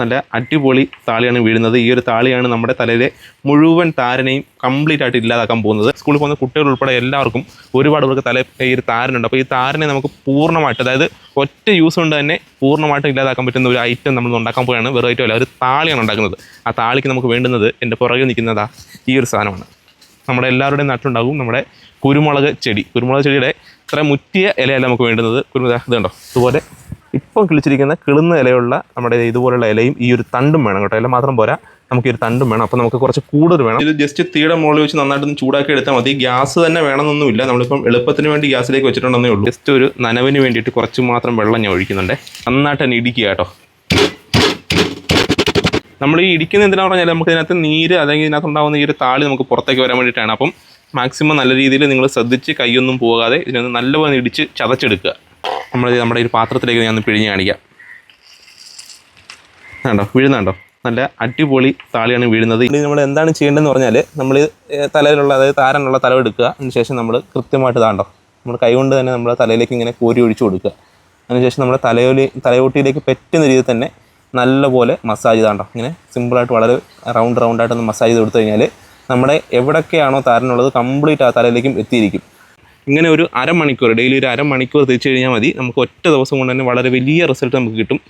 നല്ല അടിപൊളി താളിയാണ് വീഴുന്നത്. ഈ ഒരു താളിയാണ് നമ്മുടെ തലയിലെ മുഴുവൻ താരനെയും കംപ്ലീറ്റ് ആയിട്ട് ഇല്ലാതാക്കാൻ പോകുന്നത്. സ്കൂളിൽ പോകുന്ന കുട്ടികൾ ഉൾപ്പെടെ എല്ലാവർക്കും ഒരുപാട് പേർക്ക് തല ഈ ഒരു താരനുണ്ട്. അപ്പോൾ ഈ താരനെ നമുക്ക് പൂർണമായിട്ട് അതായത് ഒറ്റ യൂസ് കൊണ്ട് തന്നെ പൂർണമായിട്ടും ഇല്ലാതാക്കാൻ പറ്റുന്ന ഒരു ഐറ്റം നമ്മൾ ഉണ്ടാക്കാൻ പോവുകയാണ്. വെറും ഐറ്റം അല്ല ഒരു താളിയാണ് ഉണ്ടാക്കുന്നത്. ആ താളിക്ക് നമുക്ക് വേണ്ടുന്നത് എന്റെ പുറകിൽ നിൽക്കുന്നതാ ഈ ഒരു സാധനമാണ്. നമ്മുടെ എല്ലാവരുടെയും നാട്ടിലുണ്ടാകും നമ്മുടെ കുരുമുളക് ചെടി. കുരുമുളക് ചെടിയുടെ ഇത്ര മുറ്റിയ ഇലയല്ല നമുക്ക് വേണ്ടുന്നത്. കുരുമുളക് ഇതുണ്ടോ? അതുപോലെ ഇപ്പം കിളിച്ചിരിക്കുന്ന കിളുന്ന ഇലയുള്ള നമ്മുടെ ഇതുപോലുള്ള ഇലയും ഈ ഒരു തണ്ടും വേണം കേട്ടോ. ഇല മാത്രം പോരാ. നമുക്ക് ഒരു തണ്ടും വേണം. അപ്പോൾ നമുക്ക് കുറച്ച് കൂടുതൽ വേണം. ഇത് ജസ്റ്റ് തീയുടെ മുകളിൽ വെച്ച് നന്നായിട്ടൊന്ന് ചൂടാക്കി എടുത്താൽ മതി. ഗ്യാസ് തന്നെ വേണമെന്നൊന്നുമില്ല. നമ്മളിപ്പം എളുപ്പത്തിന് വേണ്ടി ഗ്യാസിലേക്ക് വെച്ചിട്ടുണ്ടെന്നേ ഉള്ളൂ. ജസ്റ്റ് ഒരു നനവിന് വേണ്ടിയിട്ട് കുറച്ച് മാത്രം വെള്ളം ഞാൻ ഒഴിക്കുന്നുണ്ട്. നന്നായിട്ട് തന്നെ ഇടിക്കുക കേട്ടോ. നമ്മൾ ഈ ഇടിക്കുന്ന എന്തിനാ പറഞ്ഞാൽ നമുക്ക് ഇതിനകത്ത് നീര് അല്ലെങ്കിൽ ഇതിനകത്ത് ഉണ്ടാകുന്ന ഈ ഒരു താളി നമുക്ക് പുറത്തേക്ക് വരാൻ വേണ്ടിയിട്ടാണ്. അപ്പം മാക്സിമം നല്ല രീതിയിൽ നിങ്ങൾ ശ്രദ്ധിച്ച് കൈയൊന്നും പോകാതെ ഇതിനൊന്ന് നല്ലപോലെ ഇടിച്ച് ചതച്ചെടുക്കുക. നമ്മൾ നമ്മുടെ ഒരു പാത്രത്തിലേക്ക് ഞാൻ പിഴിഞ്ഞ് കാണിക്കാം. കണ്ടോ? വീഴുന്നുണ്ടോ? നല്ല അടിപൊളി താളിയാണ് വീഴുന്നത്. ഇനി നമ്മൾ എന്താണ് ചെയ്യേണ്ടതെന്ന് പറഞ്ഞാൽ നമ്മൾ തലയിലുള്ള അതായത് താരനുള്ള തല എടുക്കുക. അതിനുശേഷം നമ്മൾ കൃത്യമായിട്ട് താണ്ടോ നമ്മൾ കൈകൊണ്ട് തന്നെ നമ്മുടെ തലയിലേക്ക് ഇങ്ങനെ കോരി ഒഴിച്ചു കൊടുക്കുക. അതിനുശേഷം നമ്മുടെ തലയോലി തലയോട്ടിയിലേക്ക് പറ്റുന്ന രീതിയിൽ തന്നെ നല്ലപോലെ മസാജ് ചെയ്താണ്ടോ ഇങ്ങനെ സിമ്പിളായിട്ട് വളരെ റൗണ്ട് റൗണ്ടായിട്ടൊന്ന് മസാജ് ചെയ്ത് കൊടുത്തു കഴിഞ്ഞാൽ നമ്മുടെ എവിടൊക്കെയാണോ താരനുള്ളത് കംപ്ലീറ്റ് ആ തലയിലേക്കും എത്തിയിരിക്കും. ഇങ്ങനെ ഒരു അരമണിക്കൂർ ഡെയിലി ഒരു അരമണിക്കൂർ തിരിച്ചു കഴിഞ്ഞാൽ മതി. നമുക്ക് ഒറ്റ ദിവസം കൊണ്ട് തന്നെ വളരെ വലിയ റിസൾട്ട് നമുക്ക് കിട്ടും.